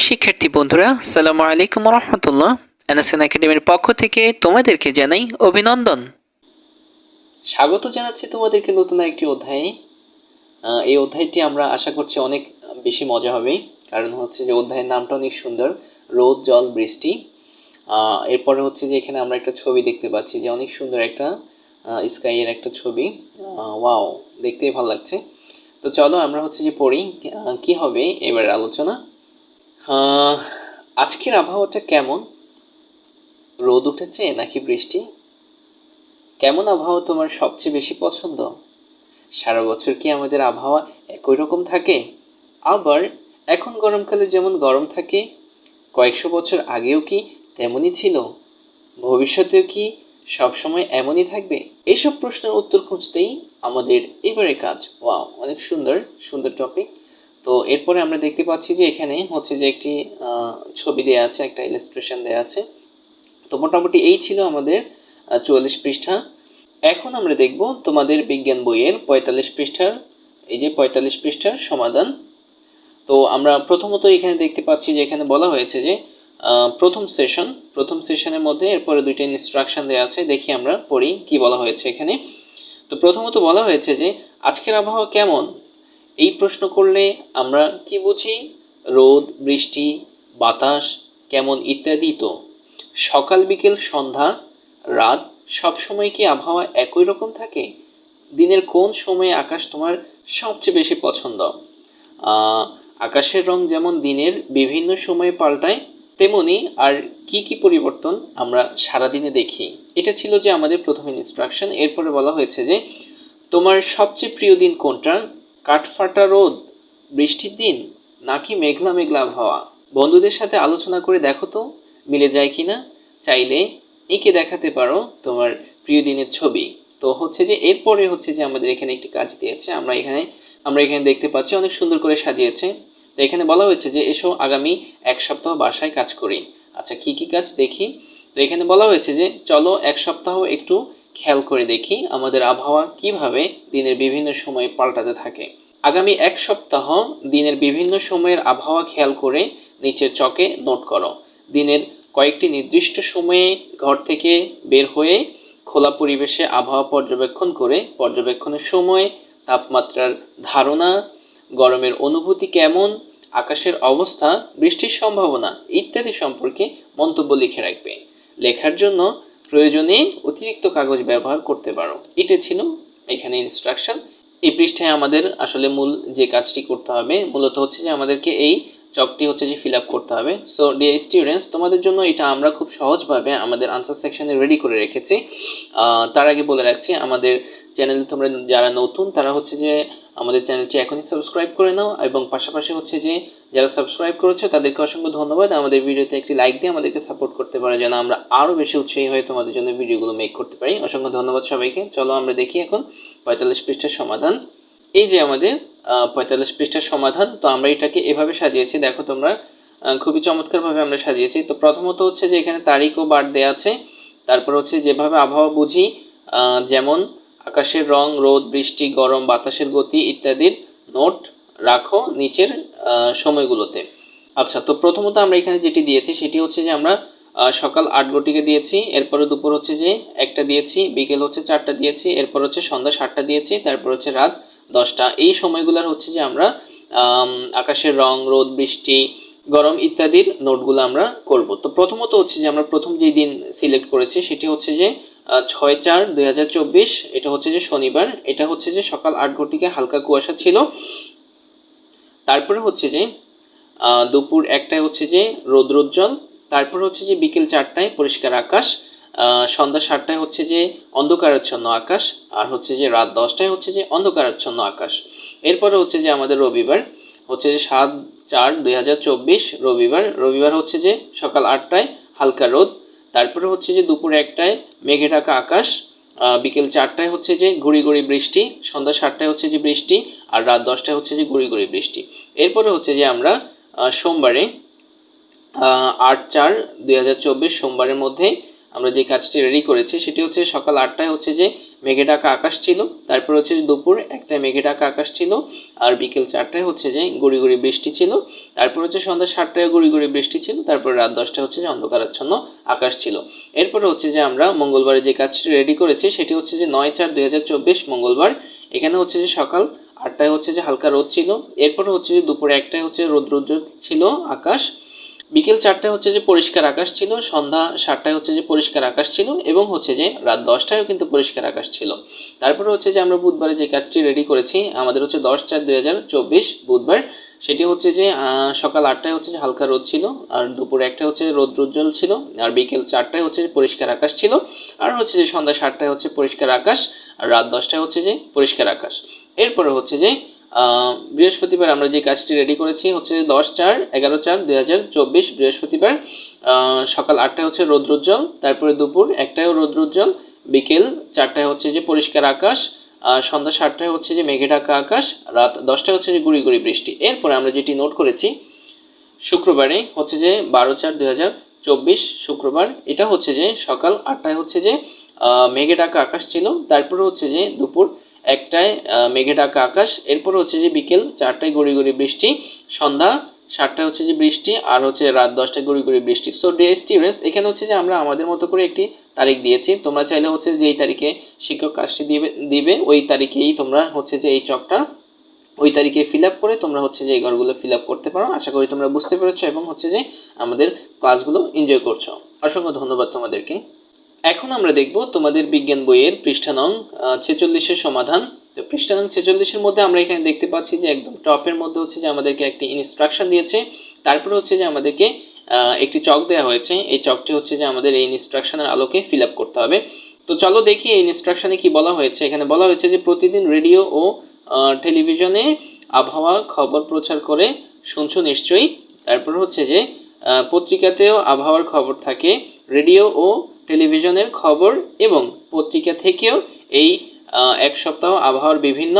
প্রিয় শিক্ষার্থী বন্ধুরা সালামু আলাইকুম রহমতুল্লাহ এনএসএন একাডেমির পক্ষ থেকে তোমাদেরকে জানাই অভিনন্দন। স্বাগত জানাচ্ছি তোমাদেরকে নতুন একটি অধ্যায়ে। এই অধ্যায়টি আমরা আশা করছি অনেক বেশি মজা হবে, কারণ হচ্ছে যে অধ্যায়ের নামটা অনেক সুন্দর, রোদ, জল, বৃষ্টি। এরপরে হচ্ছে যে এখানে আমরা একটা ছবি দেখতে পাচ্ছি যে অনেক সুন্দর একটা স্কাইয়ের একটা ছবি। ওয়াও, দেখতেই ভালো লাগছে। তো চলো আমরা হচ্ছে যে পড়ি কি হবে এবার আলোচনা। আজকের আবহাওয়াটা কেমন? রোদ উঠেছে নাকি বৃষ্টি? কেমন আবহাওয়া তোমার সবচেয়ে বেশি পছন্দ? সারা বছর কি আমাদের আবহাওয়া একই রকম থাকে? আবার, এখন গরমকালে যেমন গরম থাকে, কয়েকশো বছর আগেও কি তেমনই ছিল? ভবিষ্যতেও কি সবসময় এমনই থাকবে? এসব প্রশ্নের উত্তর খুঁজতেই আমাদের এবারে কাজ। ওয়াও, অনেক সুন্দর সুন্দর টপিক তো এরপরে আমরা দেখতে পাচ্ছি যে এখানে হচ্ছে যে একটি ছবি দেওয়া আছে, একটা ইলাস্ট্রেশন দেওয়া আছে। তো মোটামুটি এই ছিল আমাদের চুয়াল্লিশ পৃষ্ঠা। এখন আমরা দেখব তোমাদের বিজ্ঞান বইয়ের পঁয়তাল্লিশ পৃষ্ঠার, এই যে পঁয়তাল্লিশ পৃষ্ঠার সমাধান। তো আমরা প্রথমত এখানে দেখতে পাচ্ছি যে এখানে বলা হয়েছে যে প্রথম সেশন প্রথম সেশনের মধ্যে এরপরে দুইটা ইনস্ট্রাকশন দেওয়া আছে, দেখি আমরা পড়ি কি বলা হয়েছে এখানে। তো প্রথমত বলা হয়েছে যে, আজকের আবহাওয়া কেমন? এই প্রশ্ন করলে আমরা কি বুঝি? রোদ, বৃষ্টি, বাতাস, কেমন ইত্যাদি তো। সকাল, বিকেল, সন্ধ্যা, রাত সব সময় কি আবহাওয়া একই রকম থাকে? দিনের কোন সময়ে আকাশ তোমার সবচেয়ে বেশি পছন্দ? আকাশের রং যেমন দিনের বিভিন্ন সময়ে পাল্টায়, তেমনি আর কি কি পরিবর্তন আমরা সারাদিনে দেখি? এটা ছিল যে আমাদের প্রথম ইনস্ট্রাকশন এরপরে বলা হয়েছে যে তোমার সবচেয়ে প্রিয় দিন কোনটা? কাঠফাটা রোদ, বৃষ্টির দিন, নাকি মেঘলা মেঘলা আবহাওয়া বন্ধুদের সাথে আলোচনা করে দেখো তো, মিলে যায় কিনা? চাইলে এঁকে দেখাতে পারো তোমার প্রিয় দিনের ছবি। তো হচ্ছে যে, এরপরে হচ্ছে যে আমাদের এখানে একটি কাজ দিয়েছে। আমরা এখানে আমরা এখানে দেখতে পাচ্ছি অনেক সুন্দর করে সাজিয়েছে। তো এখানে বলা হয়েছে যে, এসো আগামী এক সপ্তাহ বাসায় কাজ করি। আচ্ছা কি কি কাজ দেখি? তো এখানে বলা হয়েছে যে, চলো এক সপ্তাহ একটু খেয়াল করে দেখি আমাদের আবহাওয়া কীভাবে দিনের বিভিন্ন সময়ে পাল্টাতে থাকে। আগামী এক সপ্তাহ দিনের বিভিন্ন সময়ের আবহাওয়া খেয়াল করে নিচের চকে নোট করো। দিনের কয়েকটি নির্দিষ্ট সময়ে ঘর থেকে বের হয়ে খোলা পরিবেশে আবহাওয়া পর্যবেক্ষণ করে পর্যবেক্ষণের সময়, তাপমাত্রার ধারণা, গরমের অনুভূতি কেমন, আকাশের অবস্থা, বৃষ্টির সম্ভাবনা ইত্যাদি সম্পর্কে মন্তব্য লিখে রাখবে। লেখার জন্য প্রয়োজনে অতিরিক্ত কাগজ ব্যবহার করতে পারো। এটা ছিল এখানে ইনস্ট্রাকশন এই পৃষ্ঠায় আমাদের আসলে মূল যে কাজটি করতে হবে, মূলত হচ্ছে যে আমাদেরকে এই চকটি হচ্ছে যে ফিল আপ করতে হবে। সো ডিয়ার স্টুডেন্টস তোমাদের জন্য এটা আমরা খুব সহজভাবে আমাদের আনসার সেকশনে রেডি করে রেখেছি। তার আগে বলে রাখছি, আমাদের চ্যানেলে তোমরা যারা নতুন, তারা হচ্ছে যে আমাদের চ্যানেলটি এখনই সাবস্ক্রাইব করে নাও এবং পাশাপাশি হচ্ছে যে যারা সাবস্ক্রাইব করেছে, তাদেরকে অসংখ্য ধন্যবাদ। আমাদের ভিডিওতে একটি লাইক দিয়ে আমাদেরকে সাপোর্ট করতে পারে যেন আমরা আরও বেশি উৎসাহী হয়ে তোমাদের জন্য ভিডিওগুলো মেক করতে পারি। অসংখ্য ধন্যবাদ সবাইকে। চলো আমরা দেখি এখন পঁয়তাল্লিশ পৃষ্ঠার সমাধান। এই যে আমাদের পঁয়তাল্লিশ পৃষ্ঠার সমাধান, তো আমরা এটাকে এভাবে সাজিয়েছি। দেখো তোমরা খুবই চমৎকারভাবে আমরা সাজিয়েছি। তো প্রথমত হচ্ছে যে এখানে তারিখ ও বার দেওয়া আছে। তারপর হচ্ছে যেভাবে আবহাওয়া বুঝি যেমন আকাশের রং, রোদ, বৃষ্টি, গরম, বাতাসের গতি ইত্যাদির নোট রাখো নিচের সময়গুলোতে। আচ্ছা তো প্রথমত আমরা এখানে যেটি দিয়েছি সেটি হচ্ছে যে আমরা সকাল আট দিয়েছি, এরপরে দুপুর হচ্ছে যে একটা দিয়েছি, বিকেল হচ্ছে চারটা দিয়েছি, এরপর হচ্ছে সন্ধ্যা সাতটা দিয়েছি, তারপর হচ্ছে রাত দশটা। এই সময়গুলোর হচ্ছে যে আমরা আকাশের রং, রোদ, বৃষ্টি, গরম ইত্যাদির নোটগুলো আমরা করব। তো প্রথমত হচ্ছে যে আমরা প্রথম যেই দিন সিলেক্ট করেছি সেটি হচ্ছে যে ছয় চার দুই এটা হচ্ছে যে শনিবার এটা হচ্ছে যে সকাল আট ঘটিকে হালকা কুয়াশা ছিল তারপরে হচ্ছে যে দুপুর একটায় হচ্ছে যে রৌদ্রোজ্জ্বল তারপর হচ্ছে যে বিকেল চারটায় পরিষ্কার আকাশ সন্ধ্যা সাতটায় হচ্ছে যে অন্ধকারাচ্ছন্ন আকাশ আর হচ্ছে যে রাত দশটায় হচ্ছে যে অন্ধকারাচ্ছন্ন আকাশ এরপরে হচ্ছে যে আমাদের রবিবার হচ্ছে যে সাত চার দুই রবিবার রবিবার হচ্ছে যে সকাল আটটায় হালকা রোদ তারপরে হচ্ছে যে দুপুর একটায় মেঘে ঢাকা আকাশ বিকেল চারটায় হচ্ছে যে ঘুড়ি ঘুড়ি বৃষ্টি, সন্ধ্যা সাতটায় হচ্ছে যে বৃষ্টি আর রাত দশটায় হচ্ছে যে ঘুড়ি ঘুড়ি বৃষ্টি। এরপরে হচ্ছে যে আমরা সোমবারে আট চার দুই সোমবারের মধ্যে আমরা যে কাজটি রেডি করেছি সেটি হচ্ছে সকাল আটটায় হচ্ছে যে মেঘে ঢাকা আকাশ ছিল তারপর হচ্ছে দুপুর একটায় মেঘে ঢাকা আকাশ ছিল আর বিকেল চারটায় হচ্ছে যে গুড়ি গুড়ি বৃষ্টি ছিল তারপর হচ্ছে সন্ধ্যা সাতটায় গুড়ি গুড়ি বৃষ্টি ছিল তারপর রাত দশটায় হচ্ছে যে অন্ধকারাচ্ছন্ন আকাশ ছিল এরপরে হচ্ছে যে আমরা মঙ্গলবারে যে কাজটি রেডি করেছি সেটি হচ্ছে যে নয় চার দুই মঙ্গলবার এখানে হচ্ছে যে সকাল আটটায় হচ্ছে যে হালকা রোদ ছিল এরপরে হচ্ছে যে দুপুরে একটায় হচ্ছে রৌদ্রোজ্জ্বল ছিল আকাশ বিকেল চারটায় হচ্ছে যে পরিষ্কার আকাশ ছিল সন্ধ্যা সাতটায় হচ্ছে যে পরিষ্কার আকাশ ছিল এবং হচ্ছে যে রাত দশটায়ও কিন্তু পরিষ্কার আকাশ ছিল তারপরে হচ্ছে যে আমরা বুধবারে যে কাজটি রেডি করেছি আমাদের হচ্ছে দশ চার দুই হাজার চব্বিশ বুধবার সেটি হচ্ছে যে সকাল আটটায় হচ্ছে যে হালকা রোদ ছিল আর দুপুর একটায় হচ্ছে রৌদ্রোজ্জ্বল ছিল আর বিকেল চারটায় হচ্ছে যে পরিষ্কার আকাশ ছিল আর হচ্ছে যে সন্ধ্যা সাতটায় হচ্ছে পরিষ্কার আকাশ আর রাত দশটায় হচ্ছে যে পরিষ্কার আকাশ এরপরে হচ্ছে যে বৃহস্পতিবার আমরা যে কাজটি রেডি করেছি হচ্ছে দশ চার, এগারো চার, দুই হাজার চব্বিশ বৃহস্পতিবার। সকাল আটটায় হচ্ছে রৌদ্রোজ্জ্বল তারপরে দুপুর একটায়ও রৌদ্রোজ্জ্বল বিকেল চারটায় হচ্ছে যে পরিষ্কার আকাশ সন্ধ্যা সাতটায় হচ্ছে যে মেঘে ঢাকা আকাশ, রাত দশটায় হচ্ছে যে গুড়ি গুড়ি বৃষ্টি। এরপরে আমরা যেটি নোট করেছি, শুক্রবারে হচ্ছে যে বারো চার, দুই হাজার চব্বিশ শুক্রবার, এটা হচ্ছে যে সকাল আটটায় হচ্ছে যে মেঘে ঢাকা আকাশ ছিল, তারপরে হচ্ছে যে দুপুর একটায় মেঘে ঢাকা আকাশ, এরপর হচ্ছে যে বিকেল চারটায় গড়ি গড়ি বৃষ্টি, সন্ধ্যা সাতটায় হচ্ছে যে বৃষ্টি, আর হচ্ছে রাত দশটায় গড়ি গড়ি বৃষ্টি। সো ডে স্টিউডেন্টস এখানে হচ্ছে যে আমরা আমাদের মতো করে একটি তারিখ দিয়েছি। তোমরা চাইলে হচ্ছে যে এই তারিখে শিক্ষক কাজটি দিবে দিবে, ওই তারিখেই তোমরা হচ্ছে যে এই চকটা, ওই তারিখে ফিল আপ করে তোমরা হচ্ছে যে এই ঘরগুলো ফিল আপ করতে পারো। আশা করি তোমরা বুঝতে পেরেছ এবং হচ্ছে যে আমাদের ক্লাসগুলো এনজয় করছ। অসংখ্য ধন্যবাদ তোমাদেরকে। এখন আমরা দেখব তোমাদের বিজ্ঞান বইয়ের পৃষ্ঠা নং ছেচল্লিশের সমাধান। তো পৃষ্ঠা নং ছেচল্লিশের মধ্যে আমরা এখানে দেখতে পাচ্ছি যে একদম টপের মধ্যে হচ্ছে যে আমাদেরকে একটি ইনস্ট্রাকশন দিয়েছে। তারপরে হচ্ছে যে আমাদেরকে একটি চক দেওয়া হয়েছে। এই চকটি হচ্ছে যে আমাদের এই ইনস্ট্রাকশনের আলোকে ফিল আপ করতে হবে। তো চলো দেখি এই ইনস্ট্রাকশনে কি বলা হয়েছে। এখানে বলা হয়েছে যে প্রতিদিন রেডিও ও টেলিভিশনে আবহাওয়া, খবর প্রচার করে শুনছো নিশ্চয়ই। তারপর হচ্ছে যে পত্রিকাতেও আবহাওয়ার খবর থাকে। রেডিও ও টেলিভিশনের খবর এবং পত্রিকা থেকেও এই এক সপ্তাহ আবহাওয়ার বিভিন্ন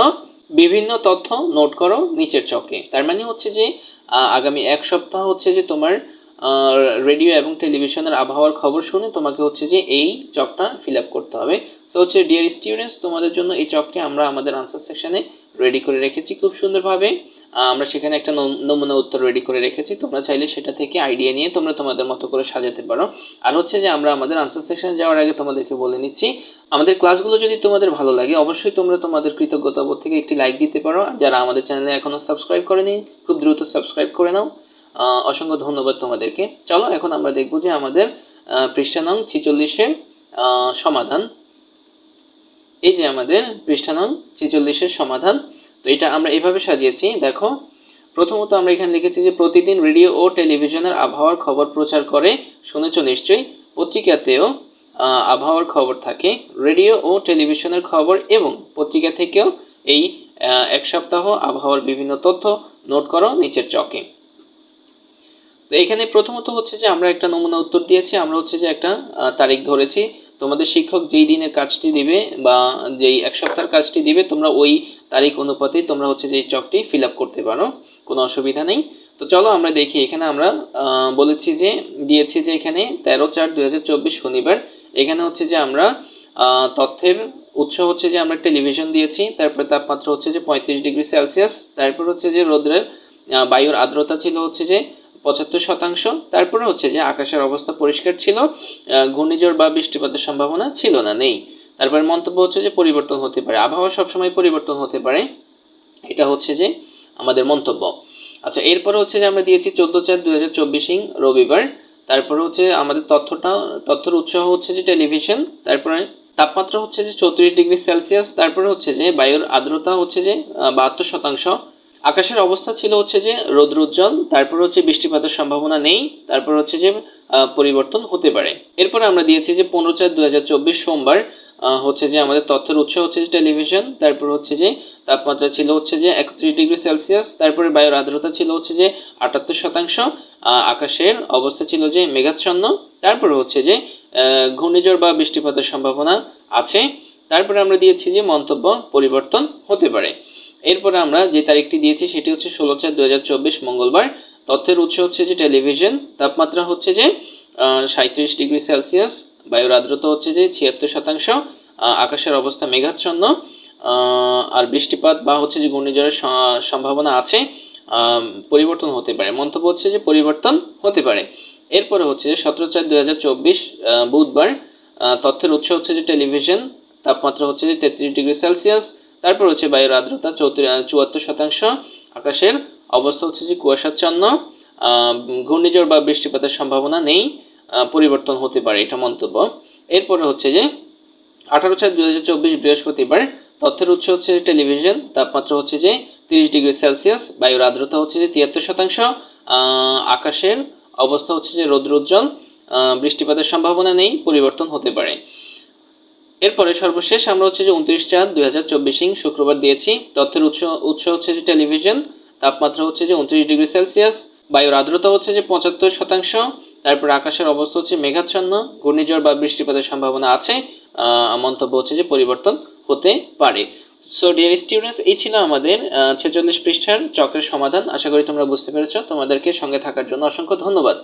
বিভিন্ন তথ্য নোট করো নিচের চকে। তার মানে হচ্ছে যে আগামী এক সপ্তাহ হচ্ছে যে তোমার রেডিও এবং টেলিভিশনের আবহাওয়ার খবর শুনে তোমাকে হচ্ছে যে এই চকটা ফিল আপ করতে হবে। সো হচ্ছে ডিয়ার স্টুডেন্টস তোমাদের জন্য এই চকটি আমরা আমাদের আনসার সেকশনে রেডি করে রেখেছি খুব সুন্দরভাবে। আমরা সেখানে একটা নম- নমুনা উত্তর রেডি করে রেখেছি। তোমরা চাইলে সেটা থেকে আইডিয়া নিয়ে তোমরা তোমাদের মতো করে সাজাতে পারো। আর হচ্ছে যে আমরা আমাদের আনসার সেকশনে যাওয়ার আগে তোমাদেরকে বলে নিচ্ছি আমাদের ক্লাসগুলো যদি তোমাদের ভালো লাগে অবশ্যই তোমরা তোমাদের কৃতজ্ঞতাবোধ থেকে একটি লাইক দিতে পারো। যারা আমাদের চ্যানেলে এখনও সাবস্ক্রাইব করেনি খুব দ্রুত সাবস্ক্রাইব করে নাও। অসংখ্য ধন্যবাদ তোমাদেরকে। চলো এখন আমরা দেখব যে আমাদের আহ, পৃষ্ঠা নং ছিচল্লিশের সমাধান। এই যে আমাদের পৃষ্ঠা নং ছেচল্লিশের সমাধান, তো এটা আমরা এভাবে সাজিয়েছি। দেখো, প্রথমত আমরা এখানে লিখেছি যে প্রতিদিন রেডিও ও টেলিভিশনের আবহাওয়ার খবর প্রচার করে, শুনেছো নিশ্চয়ই, পত্রিকাতেও আবহাওয়ার খবর থাকে, রেডিও ও টেলিভিশনের খবর এবং পত্রিকা থেকেও এই এক সপ্তাহ আবহাওয়ার বিভিন্ন তথ্য নোট করো নিচের চকে। তো এখানে প্রথমত হচ্ছে যে আমরা একটা নমুনা উত্তর দিয়েছি, আমরা হচ্ছে যে একটা তারিখ ধরেছি তোমাদের শিক্ষক যেই দিনের কাজটি দিবে বা যেই এক সপ্তাহের কাজটি দিবে, তোমরা ওই তারিখ অনুপাতেই তোমরা হচ্ছে যে চকটি ফিল আপ করতে পারো, কোনো অসুবিধা নেই। তো চলো আমরা দেখি, এখানে আমরা বলেছি যে, দিয়েছি যে এখানে তেরো চার চব্বিশ শনিবার। এখানে হচ্ছে যে আমরা তথ্যের উৎস হচ্ছে যে আমরা টেলিভিশন দিয়েছি, তারপরে তাপমাত্রা হচ্ছে যে পঁয়ত্রিশ ডিগ্রি সেলসিয়াস, তারপর হচ্ছে যে রোদ্রের বায়ুর আর্দ্রতা ছিল হচ্ছে যে পঁচাত্তর শতাংশ। তারপরে হচ্ছে যে আকাশের অবস্থা পরিষ্কার ছিল ঘূর্ণিঝড় বা বৃষ্টিপাতের সম্ভাবনা ছিল না, নেই। তারপরে মন্তব্য হচ্ছে যে পরিবর্তন হতে পারে। আবহাওয়া সবসময় পরিবর্তন হতে পারে। এটা হচ্ছে যে আমাদের মন্তব্য। আচ্ছা এরপরে হচ্ছে যে আমরা দিয়েছি চোদ্দ চার দুই হাজার চব্বিশিং রবিবার। তারপরে হচ্ছে আমাদের তথ্যটা, তথ্যের উৎসাহ হচ্ছে যে টেলিভিশন। তারপরে তাপমাত্রা হচ্ছে যে চৌত্রিশ ডিগ্রি সেলসিয়াস। তারপরে হচ্ছে যে বায়ুর আর্দ্রতা হচ্ছে যে বাহাত্তর শতাংশ। আকাশের অবস্থা ছিল হচ্ছে যে রৌদ্র উজ্জ্বল, তারপর হচ্ছে বৃষ্টিপাতের সম্ভাবনা নেই, তারপর হচ্ছে যে পরিবর্তন হতে পারে। এরপরে আমরা দিয়েছি যে পনেরো চার দু সোমবার হচ্ছে যে আমাদের তথ্যের উৎস হচ্ছে যে টেলিভিশন, তারপর হচ্ছে যে তাপমাত্রা ছিল হচ্ছে যে একত্রিশ ডিগ্রি সেলসিয়াস, তারপরে বায়ুর আর্দ্রতা ছিল হচ্ছে যে আটাত্তর শতাংশ আকাশের অবস্থা ছিল যে মেঘাচ্ছন্ন, তারপরে হচ্ছে যে ঘূর্ণিঝড় বা বৃষ্টিপাতের সম্ভাবনা আছে। তারপরে আমরা দিয়েছি যে মন্তব্য পরিবর্তন হতে পারে। এরপরে আমরা যে তারিখটি দিয়েছি সেটি হচ্ছে ষোলো চার দু মঙ্গলবার। তথ্যের উৎস হচ্ছে যে টেলিভিশন, তাপমাত্রা হচ্ছে যে সাঁত্রিশ ডিগ্রি সেলসিয়াস বায়ুর আর্দ্রতা হচ্ছে যে ছিয়াত্তর শতাংশ আকাশের অবস্থা মেঘাচ্ছন্ন আর বৃষ্টিপাত বা হচ্ছে যে ঘূর্ণিঝড়ের সম্ভাবনা আছে পরিবর্তন হতে পারে। মন্তব্য হচ্ছে যে পরিবর্তন হতে পারে। এরপরে হচ্ছে সতেরো চার চব্বিশ বুধবার তথ্যের উৎস হচ্ছে যে টেলিভিশন, তাপমাত্রা হচ্ছে যে তেত্রিশ ডিগ্রি সেলসিয়াস তারপর হচ্ছে বায়ুর আর্দ্রতা চৌত্রিশ চুয়াত্তর শতাংশ। আকাশের অবস্থা হচ্ছে যে কুয়াশাচ্ছন্ন। ঘূর্ণিঝড় বা বৃষ্টিপাতের সম্ভাবনা নেই। পরিবর্তন হতে পারে এটা মন্তব্য। এরপরে হচ্ছে যে আঠারো চার দুই হাজার চব্বিশ বৃহস্পতিবার তথ্যের উৎস হচ্ছে টেলিভিশন। তাপমাত্রা হচ্ছে যে তিরিশ ডিগ্রি সেলসিয়াস। বায়ুর আর্দ্রতা হচ্ছে যে তিয়াত্তর শতাংশ। আকাশের অবস্থা হচ্ছে যে রৌদ্রোজ্জ্বল আহ, বৃষ্টিপাতের সম্ভাবনা নেই। পরিবর্তন হতে পারে। এরপরে সর্বশেষ আমরা হচ্ছে যে উনত্রিশ চার দুই হাজার চব্বিশ ইং শুক্রবার দিয়েছি। তথ্যের উৎস উৎস হচ্ছে যে টেলিভিশন, তাপমাত্রা হচ্ছে যে উনত্রিশ ডিগ্রি সেলসিয়াস, বায়ুর আর্দ্রতা হচ্ছে যে পঁচাত্তর শতাংশ, তারপর আকাশের অবস্থা হচ্ছে মেঘাচ্ছন্ন, ঘূর্ণিঝড় বা বৃষ্টিপাতের সম্ভাবনা আছে মন্তব্য হচ্ছে যে পরিবর্তন হতে পারে। সো ডিয়ার স্টুডেন্টস এই ছিল আমাদের ছেচল্লিশ পৃষ্ঠার চক্রের সমাধান। আশা করি তোমরা বুঝতে পেরেছ। তোমাদেরকে সঙ্গে থাকার জন্য অসংখ্য ধন্যবাদ।